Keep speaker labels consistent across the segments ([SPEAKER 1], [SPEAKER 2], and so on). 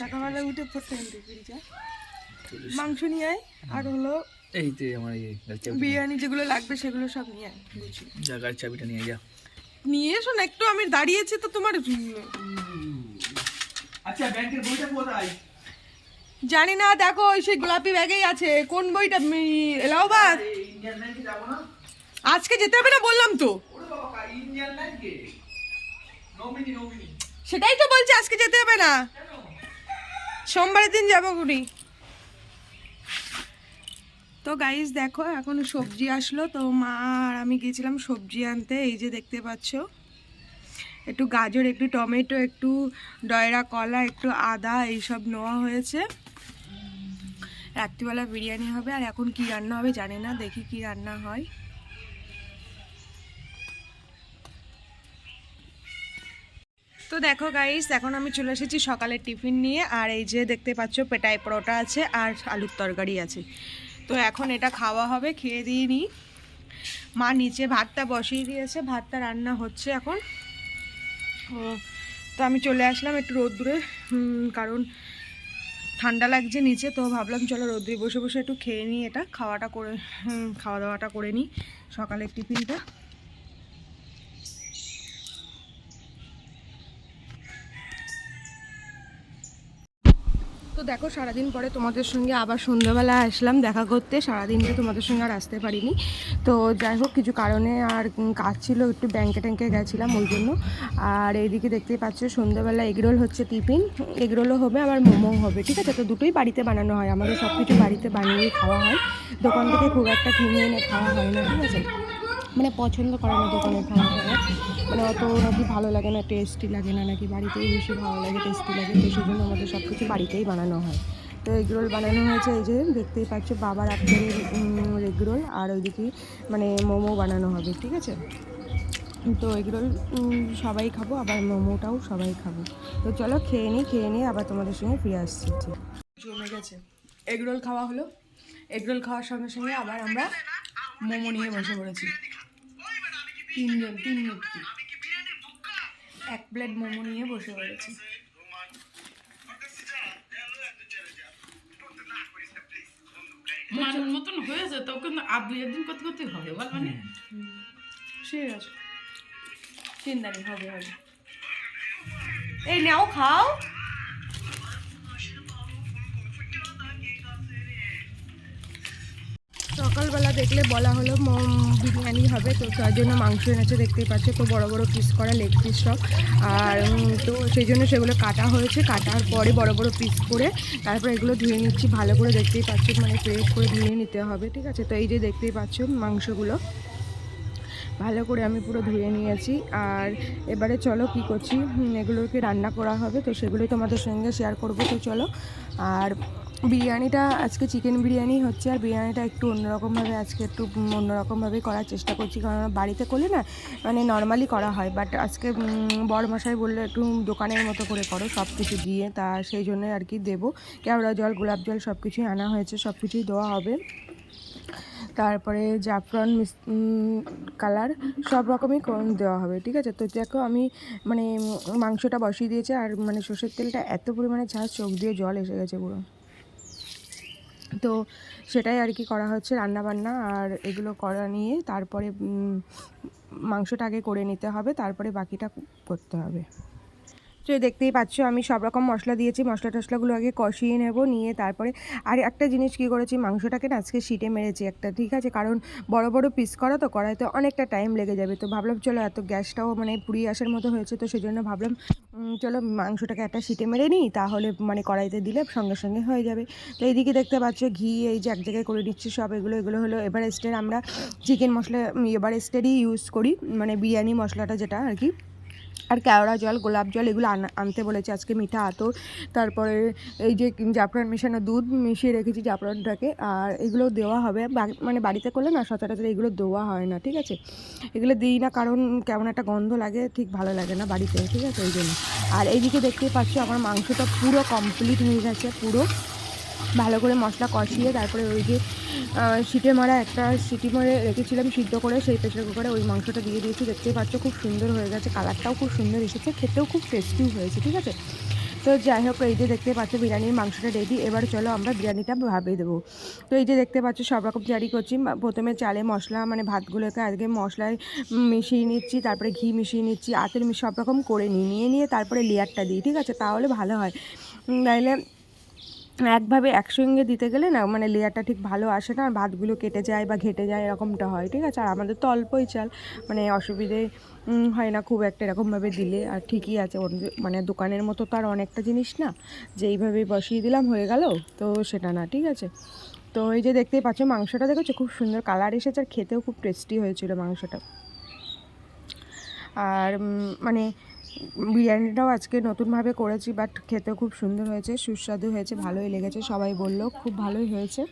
[SPEAKER 1] সকালবেলা উঠে পড়তে কিন্তু মাংস নিয়ে আয় আর হলো
[SPEAKER 2] এই তো আমার এই
[SPEAKER 1] বিরিয়ানি যেগুলো লাগবে সেগুলো সব নিয়ে আয় বুঝি
[SPEAKER 2] যা গাড়ির চাবিটা নিয়ে যা।
[SPEAKER 1] নিয়ে এসো না একটু আমি দাঁড়িয়েছি তো তোমার।
[SPEAKER 2] আচ্ছা ব্যাংকের বইটা কোথায়?
[SPEAKER 1] জানি না দেখো ওই সেই গোলাপি ব্যাগেই আছে। কোন বইটা? এলাহাবাদ? আজকে যেতে হবে না বললাম তো। সেটাই তো বলছি আজকে যেতে হবে না। সোমবারের দিন যাব গুড়ি তো গাইস দেখো, এখন সবজি আসলো। তো মা আর আমি গিয়েছিলাম সবজি আনতে, এই যে দেখতে পাচ্ছ। একটু গাজর, একটু টমেটো, একটু ডয়রা, কলা, একটু আদা, এইসব নেওয়া হয়েছে। রাত্রিবেলা বিরিয়ানি হবে, আর এখন কি রান্না হবে জানি না, দেখি কি রান্না হয়। তো দেখো গাইস এখন আমি চলে এসেছি সকালের টিফিন নিয়ে, আর এই যে দেখতে পাচ্ছ পেটাই পরোটা আছে আর আলুর তরকারি আছে। তো এখন এটা খাওয়া হবে, খেয়ে দিয়ে নিই মা নিচে ভাতটা বসিয়ে দিয়েছে, ভাতটা রান্না হচ্ছে এখন। ও, তো আমি চলে আসলাম একটু রোদ্দুরে কারণ ঠান্ডা লাগছে নিচে, তো ভাবলাম চলো রোদ্দুরে বসে বসে একটু খেয়ে নিই এটা, খাওয়াটা করে খাওয়া দাওয়াটা করে নিই সকালের টিফিনটা। তো দেখো, সারাদিন পরে তোমাদের সঙ্গে আবার সন্ধ্যাবেলা আসলাম দেখা করতে। সারাদিন সারাদিনটা তোমাদের সঙ্গে আর আসতে পারিনি। তো যাই হোক, কিছু কারণে আর কাজ ছিল, একটু ব্যাংকে ট্যাঙ্কে গেছিলাম ওই জন্য। আর এইদিকে দেখতেই পাচ্ছ, সন্ধ্যাবেলা এগরোল হচ্ছে টিফিন। এগরোলও হবে, আবার মোমো হবে, ঠিক আছে? তো দুটোই বাড়িতে বানানো হয়। আমাদের সব কিছু বাড়িতে বানিয়েই খাওয়া হয়। দোকান থেকে খুব একটা কিনে এনে খাওয়া হয় না, ঠিক আছে? মানে পছন্দ করে না দোকানে খাওয়া হয়। অত নাকি ভালো লাগে না টেস্টি লাগে না, নাকি বাড়িতেই বেশি ভালো লাগে টেস্টি লাগে, তো সেই জন্য আমাদের সব কিছু বাড়িতেই বানানো হয়। তো এগ রোল বানানো হয়েছে, এই যে দেখতেই পাচ্ছ বাবার আত্মের এগ রোল আর ওইদিকে মানে মোমো বানানো হবে, ঠিক আছে? তো এগ রোল সবাই খাব, আবার মোমোটাও সবাই খাব। তো চলো খেয়ে নিই খেয়ে নিয়ে আবার তোমাদের সঙ্গে ফিরে আসছি জমে গেছে। এগ রোল খাওয়া হলো। এগ রোল খাওয়ার সঙ্গে সঙ্গে আবার আমরা মোমো নিয়ে বসে পড়েছি। তিনজন, তিন ব্যক্তি। এক প্লেট মোমো নিয়ে বসে পড়েছি
[SPEAKER 3] মানুষ মতন হয়েছে তো কিন্তু আর দুই একদিন কত করতে হবে বল মানে।
[SPEAKER 1] ঠিক আছে। চিন্তা নেই হবে হবে। এই নাও খাও। সকালবেলা দেখলে বলা হলো মম, বিরিয়ানি হবে, তো তার জন্য মাংস এনেছে, দেখতেই পাচ্ছ তো বড় বড় পিস করা লেগ পিস সব। আর তো সেই জন্য সেগুলো কাটা হয়েছে, কাটার পরে বড় বড় পিস করে তারপর এগুলো ধুয়ে নিচ্ছি, ভালো করে দেখতেই পাচ্ছ মানে ফ্রেশ করে ধুয়ে নিতে হবে, ঠিক আছে? তো এই যে দেখতেই পাচ্ছ মাংসগুলো। ভালো করে আমি পুরো ধুয়ে নিয়েছি। আর এবারে চলো কি করছি? এগুলোকে রান্না করা হবে, তো সেগুলোই তোমাদের সঙ্গে শেয়ার করব। তো চলো, আর বিরিয়ানিটা, আজকে চিকেন বিরিয়ানি হচ্ছে, আর বিরিয়ানিটা একটু অন্যরকমভাবে, আজকে একটু অন্যরকমভাবেই করার চেষ্টা করছি। কারণ বাড়িতে করলে না মানে নর্মালি করা হয় বাট আজকে মশাই বললে একটু দোকানের মতো করে করো সব কিছু দিয়ে, তা সেই জন্যই আর কি দেবো। কেওড়া জল, গোলাপ জল সব কিছুই আনা হয়েছে সব কিছুই দেওয়া হবে। তারপরে জাফরান, মিস কালার, সব রকমই দেওয়া হবে, ঠিক আছে? তো দেখো আমি মানে মাংসটা বসিয়ে দিয়েছি আর মানে সর্ষের তেলটা এত পরিমাণে ঝাঁজ চোখ দিয়ে জল এসে গেছে পুরো। তো সেটাই আর কি করা হচ্ছে রান্না বান্না আর এগুলো করা নিয়ে, তারপরে মাংসটা আগে করে নিতে হবে, তারপরে বাকিটা করতে হবে। তো দেখতেই পাচ্ছ, আমি সব রকম মশলা দিয়েছি। মশলা টশলাগুলো আগে কষিয়ে নেব, নিয়ে তারপরে আর একটা জিনিস কি করেছি, মাংসটাকে না আজকে শিটে মেরেছি একটা, ঠিক আছে? কারণ বড় বড় পিস করা তো, কড়াইতে অনেকটা টাইম লেগে যাবে। তো ভাবলাম, চলো এত গ্যাসটাও মানে পুড়িয়ে আসার মতো হয়েছে, তো সেই জন্য ভাবলাম চলো মাংসটাকে একটা শিটে মেরে নিই, তাহলে মানে কড়াইতে দিলে সঙ্গে সঙ্গে হয়ে যাবে। তো এইদিকে দেখতে পাচ্ছ, ঘি এই যে এক জায়গায় করে নিচ্ছি সব, এগুলো এগুলো হলো এভারেস্টের আমরা চিকেন মশলা এভারেস্টেরই ইউজ করি মানে বিরিয়ানি মশলাটা যেটা আর কি। আর কেওড়া জল, গোলাপ জল এগুলো আনা- আনতে বলেছে আজকে মিঠা আতর। তারপরে এই যে জাফরান মেশানো দুধ মিশিয়ে রেখেছি জাফরানটাকে। আর এগুলো দেওয়া হবে। মানে বাড়িতে করলে না সচরাচর এগুলো দেওয়া হয় না, ঠিক আছে? এগুলো দিই না কারণ কেমন একটা গন্ধ লাগে, ঠিক ভালো লাগে না বাড়িতে, ঠিক আছে? ওই জন্য। আর এইদিকে দেখতেই পাচ্ছি আমার মাংসটা পুরো কমপ্লিট হয়ে গেছে, পুরো। ভালো করে মশলা কষিয়ে তারপরে ওই যে সিটে মারা একটা সিটি মারে রেখেছিলাম সিদ্ধ করে, সেই প্রেশার কুকারে ওই মাংসটা দিয়ে দিয়েছি। দেখতেই পাচ্ছ খুব সুন্দর হয়ে গেছে, কালারটাও খুব সুন্দর এসেছে, খেতেও খুব টেস্টিও হয়েছে, ঠিক আছে? তো যাই হোক, এই যে দেখতে পাচ্ছ বিরিয়ানির মাংসটা রেডি এবার চলো আমরা বিরিয়ানিটা ভাবিয়ে দেবো। তো এই যে দেখতে পাচ্ছ সব রকম তৈরি করছি প্রথমে চালে মশলা মানে ভাতগুলোকে আজকে মশলায় মিশিয়ে নিচ্ছি, তারপরে ঘি মিশিয়ে নিচ্ছি আতের সব রকম করে নিই নিয়ে নিয়ে তারপরে লেয়ারটা দিই, ঠিক আছে? তাহলে ভালো হয়। নাইলে একভাবে একসঙ্গে দিতে গেলে না মানে লেয়ারটা ঠিক ভালো আসে না আর ভাতগুলো কেটে যায় বা ঘেটে যায় এরকমটা হয়, ঠিক আছে? আর আমাদের তো অল্পই চাল মানে অসুবিধে হয় না খুব একটা এরকমভাবে দিলে, আর ঠিকই আছে। মানে দোকানের মতো তো আর অনেকটা জিনিস না, যে এইভাবে বসিয়ে দিলাম, হয়ে গেল, তো সেটা না, ঠিক আছে? তো এই যে দেখতেই পাচ্ছ, মাংসটা দেখেছ খুব সুন্দর কালার এসেছে, আর খেতেও খুব টেস্টি হয়েছিল মাংসটা। আর মানে বিরিয়ানিটাও আজকে নতুনভাবে করেছি বাট খেতে খুব সুন্দর হয়েছে, সুস্বাদু হয়েছে, ভালোই লেগেছে, সবাই বলল, খুব ভালোই হয়েছে।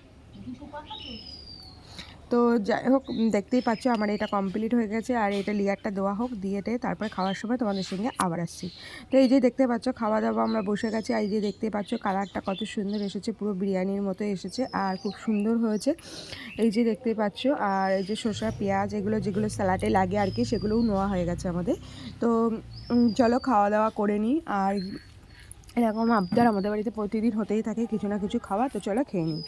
[SPEAKER 1] তো যাই হোক দেখতেই পাচ্ছ আমার এটা কমপ্লিট হয়ে গেছে আর এটা লেয়ারটা দেওয়া হোক, দিয়ে তারপর খাওয়ার সময় তোমাদের সঙ্গে আবার আসছি। তো এই যে দেখতে পাচ্ছ, খাওয়া দাওয়া আমরা বসে গেছি আর এই যে দেখতে পাচ্ছ কালারটা কত সুন্দর এসেছে, পুরো বিরিয়ানির মতো এসেছে আর খুব সুন্দর হয়েছে। এই যে দেখতে পাচ্ছ, আর এই যে শসা, পেঁয়াজ এগুলো যেগুলো স্যালাডে লাগে আর কি, সেগুলোও নেওয়া হয়ে গেছে আমাদের। তো চলো খাওয়া দাওয়া করে নিই আর এরকম আবদার আমাদের বাড়িতে প্রতিদিন হতেই থাকে কিছু না কিছু খাওয়া, তো চলো খেয়ে নিই।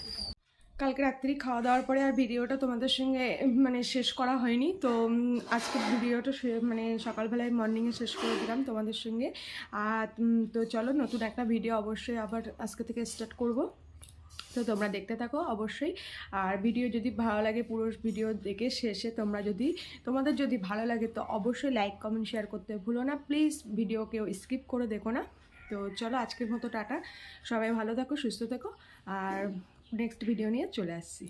[SPEAKER 1] কালকে রাত্রি খাওয়া দাওয়ার পরে আর ভিডিওটা তোমাদের সঙ্গে মানে শেষ করা হয়নি। তো আজকে ভিডিওটা মানে সকালবেলায় মর্নিংয়ে শেষ করে দিলাম তোমাদের সঙ্গে। আর তো চলো নতুন একটা ভিডিও অবশ্যই আবার আজকে থেকে স্টার্ট করব। তো তোমরা দেখতে থাকো অবশ্যই। আর ভিডিও যদি ভালো লাগে, পুরো ভিডিও দেখে শেষে তোমরা যদি, তোমাদের যদি ভালো লাগে তো অবশ্যই লাইক কমেন্ট শেয়ার করতে ভুলো না। প্লিজ ভিডিও কেউ স্কিপ করে দেখো না। তো চলো আজকের মতো টাটা। সবাই ভালো থাকো, সুস্থ থেকো। আর নেক্সট ভিডিও নিয়ে চলে আসছি।